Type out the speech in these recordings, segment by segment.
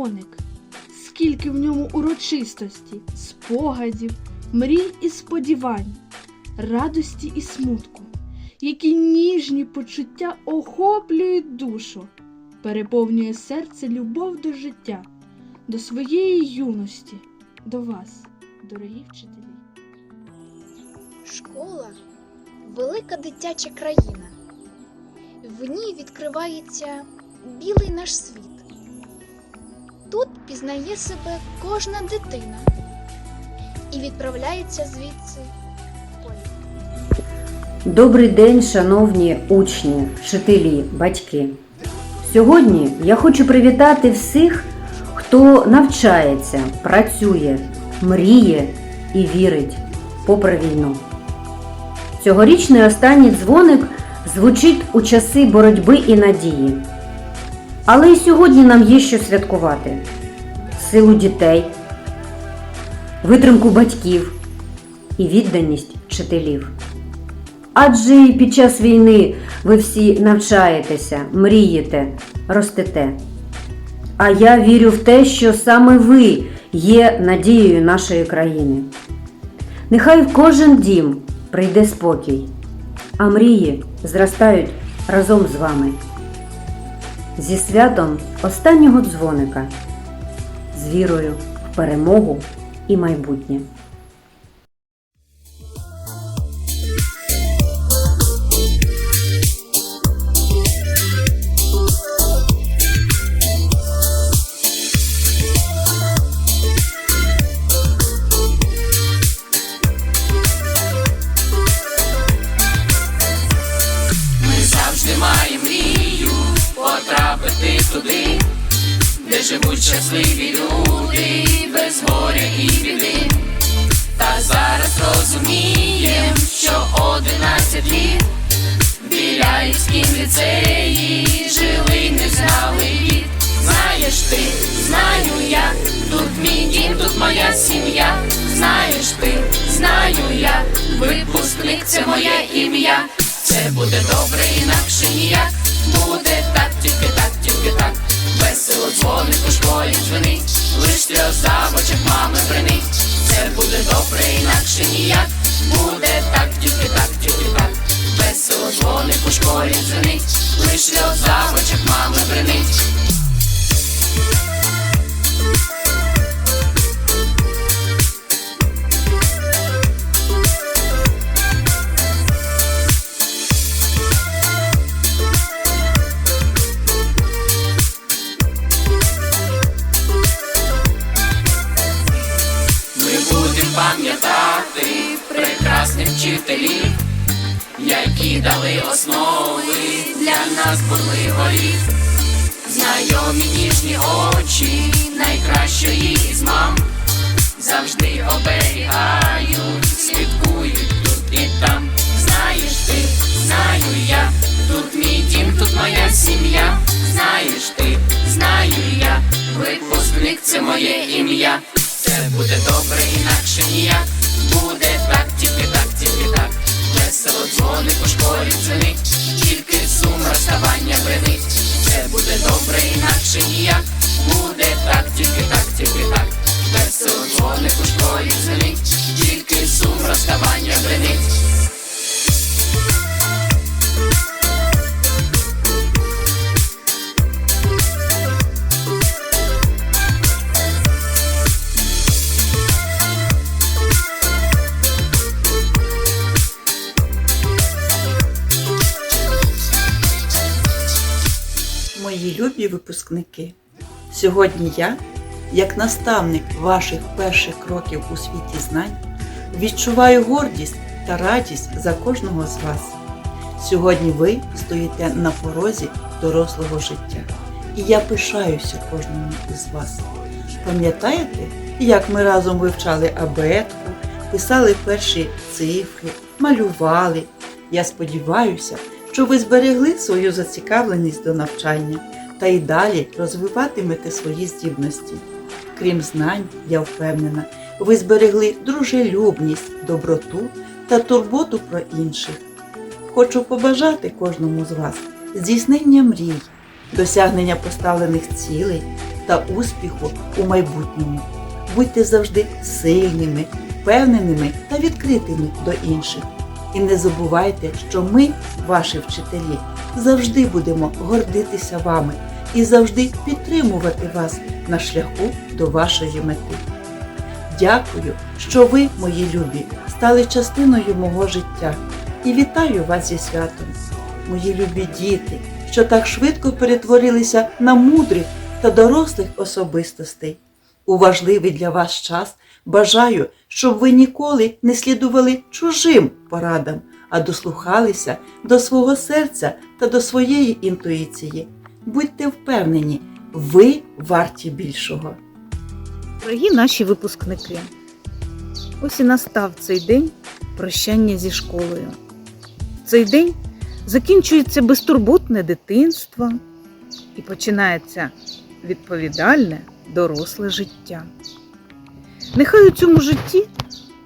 дзвоник, скільки в ньому урочистості, спогадів, мрій і сподівань, радості і смутку, які ніжні почуття охоплюють душу, переповнює серце любов до життя, до своєї юності, до вас, дорогі вчителі. Школа велика дитяча країна. В ній відкривається білий наш світ. Тут пізнає себе кожна дитина і відправляється звідси. Добрий день, шановні учні, вчителі, батьки. Сьогодні я хочу привітати всіх, хто навчається, працює, мріє і вірить попри війну. Цьогорічний останній дзвоник звучить у часи боротьби і надії. Але і сьогодні нам є що святкувати: силу дітей, витримку батьків і відданість вчителів. Адже і під час війни ви всі навчаєтеся, мрієте, ростете. А я вірю в те, що саме ви є надією нашої країни. Нехай в кожен дім прийде спокій, а мрії зростають разом з вами. Зі святом останнього дзвоника, з вірою в перемогу і майбутнє. Щасливі люди, без горя і біди. Та зараз розумієм, що одинадцять літ в Біляївськім ліцеї жили, не знали від. Знаєш ти, знаю я, тут мій дім, тут моя сім'я. Знаєш ти, знаю я, випускник це моє ім'я. Це буде добре, інакше ніяк. Добре, інакше ніяк. Буде так, тільки так, тільки так. Весело дзвоник у школі дзвенить, лиш сльоза в очах мами бренить. Пам'ятати прекрасних вчителів, які дали основи для нас бурливо літ. Знайомі ніжні очі найкращої із мам завжди оберігають, слідкують тут і там. Знаєш ти, знаю я, тут мій дім, тут моя сім'я. Знаєш ти, знаю я, випускник це моє ім'я. Це буде добре, інакше ніяк. Буде так, тільки так, тільки так. Весело дзвони по школі дзвенить, тільки сум розставання бренить. Це буде добре, інакше ніяк. Випускники, сьогодні я, як наставник ваших перших кроків у світі знань, відчуваю гордість та радість за кожного з вас. Сьогодні ви стоїте на порозі дорослого життя, і я пишаюся кожному із вас. Пам'ятаєте, як ми разом вивчали абетку, писали перші цифри, малювали? Я сподіваюся, що ви зберегли свою зацікавленість до навчання та й далі розвиватимете свої здібності. Крім знань, я впевнена, ви зберегли дружелюбність, доброту та турботу про інших. Хочу побажати кожному з вас здійснення мрій, досягнення поставлених цілей та успіху у майбутньому. Будьте завжди сильними, впевненими та відкритими до інших. І не забувайте, що ми, ваші вчителі, завжди будемо гордитися вами і завжди підтримувати вас на шляху до вашої мети. Дякую, що ви, мої любі, стали частиною мого життя і вітаю вас зі святом, мої любі діти, що так швидко перетворилися на мудрих та дорослих особистостей. У важливий для вас час бажаю, щоб ви ніколи не слідували чужим порадам, а дослухалися до свого серця та до своєї інтуїції. Будьте впевнені, ви варті більшого. Дорогі наші випускники, ось і настав цей день прощання зі школою. Цей день закінчується безтурботне дитинство і починається відповідальне доросле життя. Нехай у цьому житті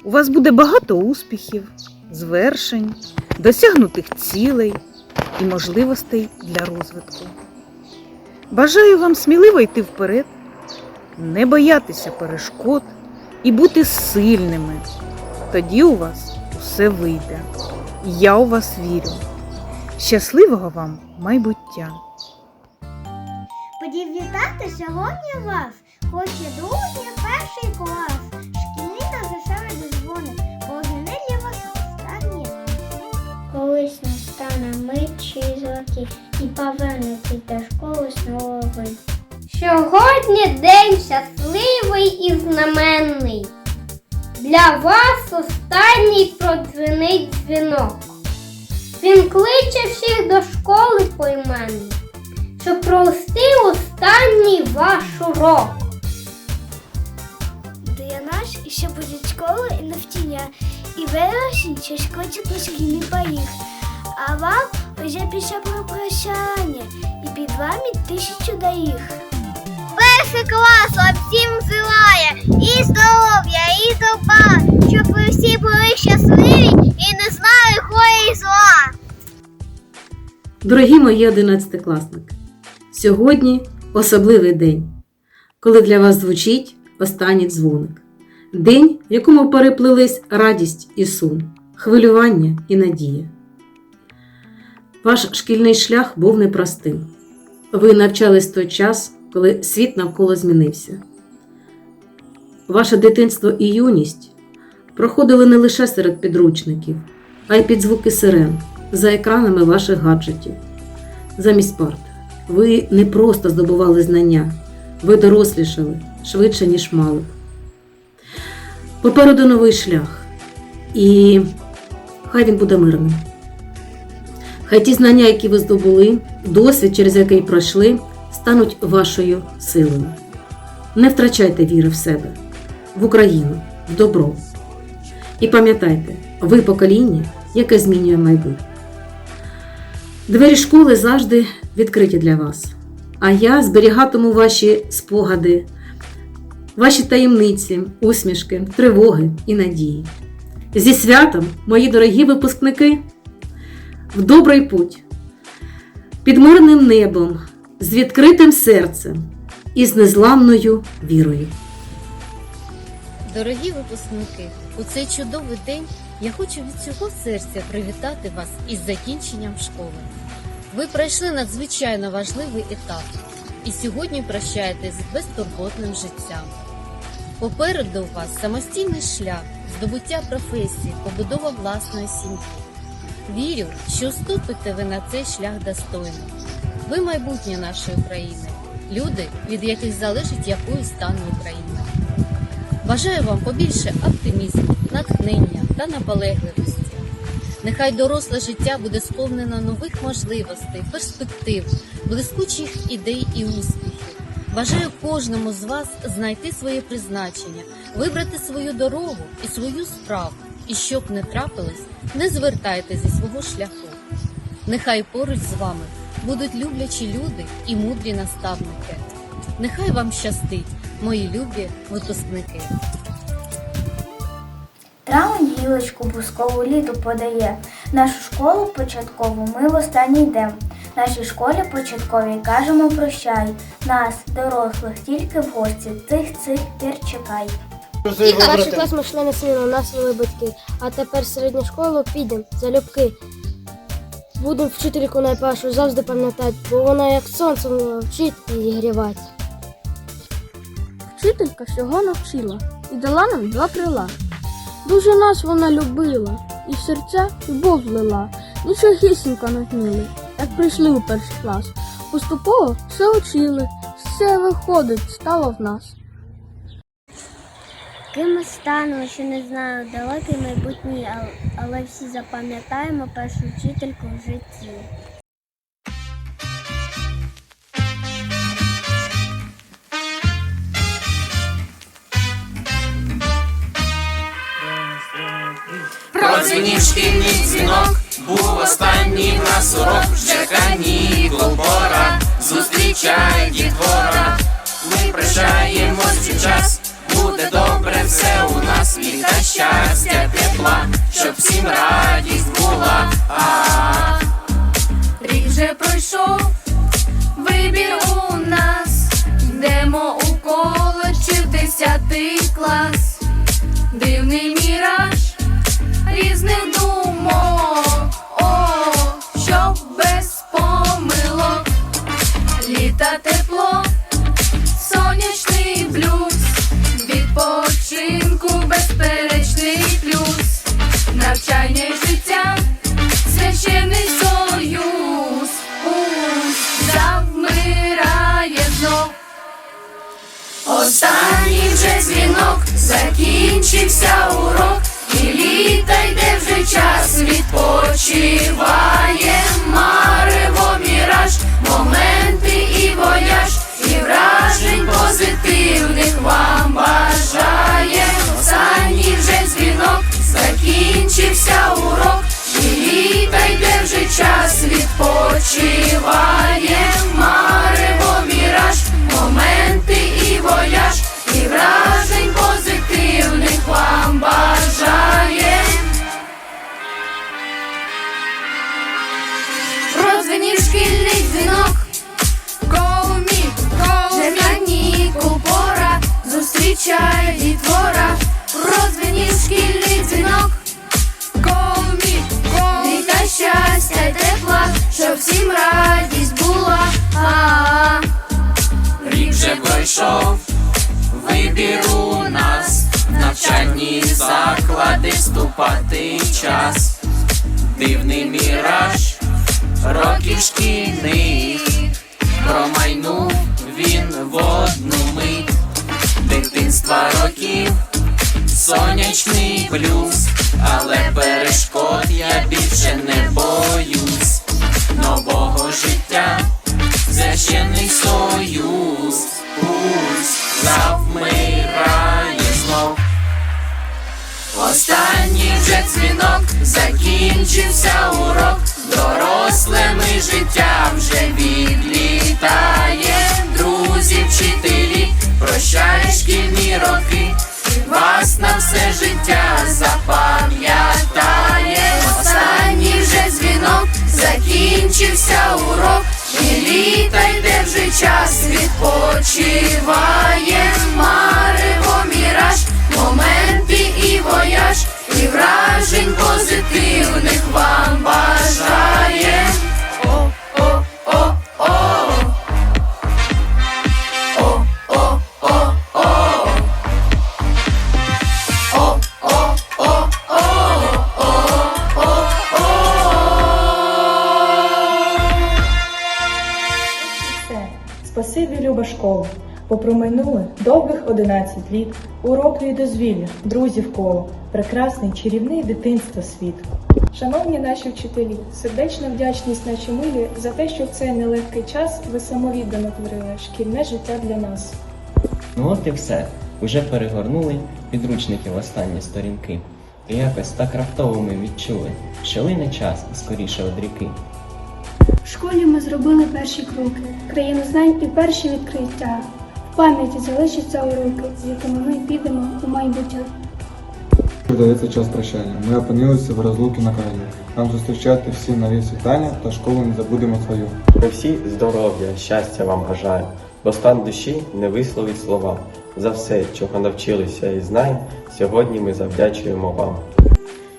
у вас буде багато успіхів, звершень, досягнутих цілей і можливостей для розвитку. Бажаю вам сміливо йти вперед не боятися перешкод і бути сильними. Тоді у вас усе вийде. Я у вас вірю. Щасливого вам майбуття! Привітати сьогодні вас хоче друзі перший клас. Шкільний та веселий дзвоник, погляни для вас останні. Колись настане мить чи злоті і повернеться до школи знову ви. Сьогодні день щасливий і знаменний. Для вас останній продзвенить дзвінок. Він кличе всіх до школи поіменний щоб провести останній ваш урок. Для нас ще буде школа і навчання, і вересень ще скочить на шкільний поріг. А вам вже після про прощання, і під вами тисячу доріг. Перший клас вам всім желає і здоров'я, і добра, щоб ви всі були щасливі і не знали горя і зла. Дорогі мої одинадцятикласники, сьогодні особливий день, коли для вас звучить останній дзвоник. День, в якому переплились радість і сум, хвилювання і надія. Ваш шкільний шлях був непростим. Ви навчались той час, коли світ навколо змінився. Ваше дитинство і юність проходили не лише серед підручників, а й під звуки сирен за екранами ваших гаджетів. Замість парт. Ви не просто здобували знання, ви дорослішали швидше, ніж мали. Попереду новий шлях, і хай він буде мирним. Хай ті знання, які ви здобули, досвід, через який пройшли, стануть вашою силою. Не втрачайте віри в себе, в Україну, в добро. І пам'ятайте, ви покоління, яке змінює майбутнє. Двері школи завжди відкриті для вас. А я зберігатиму ваші спогади, ваші таємниці, усмішки, тривоги і надії. Зі святом, мої дорогі випускники, в добрий путь, під мирним небом, з відкритим серцем і з незламною вірою. Дорогі випускники, у цей чудовий день я хочу від цього серця привітати вас із закінченням школи. Ви пройшли надзвичайно важливий етап і сьогодні прощаєтесь з безтурботним життям. Попереду у вас самостійний шлях, здобуття професії, побудова власної сім'ї. Вірю, що вступите ви на цей шлях достойно. Ви майбутнє нашої країни, люди, від яких залежить якою стане Україна. Бажаю вам побільше оптимізму, натхнення та наполегливості. Нехай доросле життя буде сповнено нових можливостей, перспектив, блискучих ідей і успіхів. Бажаю кожному з вас знайти своє призначення, вибрати свою дорогу і свою справу. І щоб не трапилось, не звертайте зі свого шляху. Нехай поруч з вами будуть люблячі люди і мудрі наставники. Нехай вам щастить, мої любі випускники. Травень гілочку бускову літу подає. Нашу школу початкову ми в останній йдем. Нашій школі початковій кажемо прощай. Нас, дорослих, тільки в гості. Цих цих пір чекай. Перший клас ми йшли на сіно, нас вели батьки. А тепер середню школу підемо залюбки. Будемо вчительку найпершу завжди пам'ятати, бо вона як сонце вміла вчить і зігрівати. Вчителька всього навчила і дала нам два крила. Дуже нас вона любила, і в серця любов злила. Нічогісінько не вміли, як прийшли у перший клас. Поступово все учили, все виходить, стало в нас. Ким станемо, ще не знаю, далекий майбутній, але, всі запам'ятаємо першу вчительку в житті. Продзвенів шкільний дзвінок, був останній нас урок, вже канікул пора, зустрічай дітвора, ми прощаємось цей час, буде добре все. У нас, літа щастя, тепла, щоб всім радість була. Рік вже пройшов, вибір у нас, йдемо у коло чи в десятий клас, священний союз завмирає знов. Останній вже дзвінок, закінчився урок, і літа йде вже час, відпочиває марево міраж, моменти Рік вже пройшов, вибір у нас, навчальні заклади вступати час, дивний міраж, років шкільних, промайнув він в одну мить, дитинства років, сонячний плюс, але перешкод я більше не боюсь, нового життя священний союз, пусть завмирає знов. Останній вже дзвінок, закінчився урок, дорослими життя вже відлітає. Друзі, вчителі, прощай шкільні роки, вас на все життя запам'ятає. Останній вже дзвінок, закінчився урок, літа йде вже час, відпочиває. Марево міраж, моменти і вояж, і вражень позитивних 11 літ, уроки і дозвілля, друзів коло, прекрасний чарівний дитинства світ. Шановні наші вчителі, сердечна вдячність нашій милі за те, що в цей нелегкий час ви самовіддано творили шкільне життя для нас. Ну от і все. Уже перегорнули підручники в останні сторінки. І якось так раптово ми відчули, що лине час скоріше од ріки. В школі ми зробили перші кроки, країну знань і перші відкриття. Пам'яті залишаться уроки, з якими ми підемо у майбуття. Здається час прощання. Ми опинилися в розлуки на краю. Нам зустрічати всі нові світання та школу не забудемо свою. Ми всі здоров'я, щастя вам бажаємо, бо стан душі не висловить слова. За все, чого навчилися і знаємо, сьогодні ми завдячуємо вам.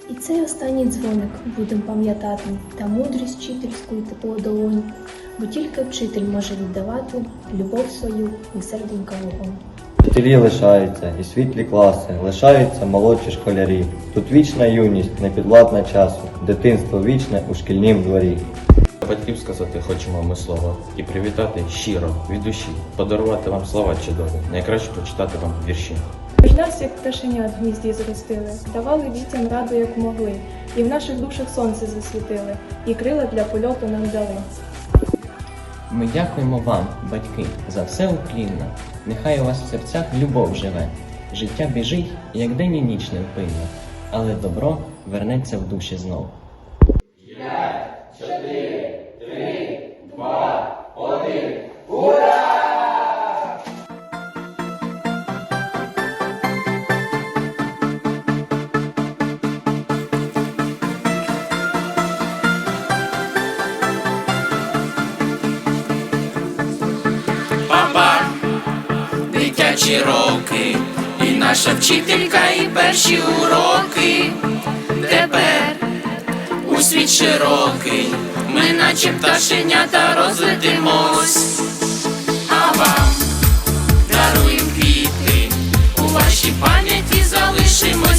І цей останній дзвоник будемо пам'ятати та мудрість вчительську і тепло долонь, бо тільки вчитель може віддавати любов свою і серденька вогонь. Вчителі лишаються, і світлі класи, лишаються молодші школярі. Тут вічна юність, непідвладна часу, дитинство вічне у шкільнім дворі. Батьків сказати хочемо ми слово і привітати щиро від душі, подарувати вам слова чудові, найкраще почитати вам вірші. Тож нас, як пташенят в гнізді зростили, давали дітям раду, як могли, і в наших душах сонце засвітили, і крила для польоту нам дали. Ми дякуємо вам, батьки, за все уклінно. Нехай у вас в серцях любов живе. Життя біжить, як день і ніч невпинно, але добро вернеться в душі знов. Папа, дитячі роки, і наша вчителька, і перші уроки. Тепер у світ широкий, ми наче пташенята розлетимось, а вам даруємо квіти, у вашій пам'яті залишимось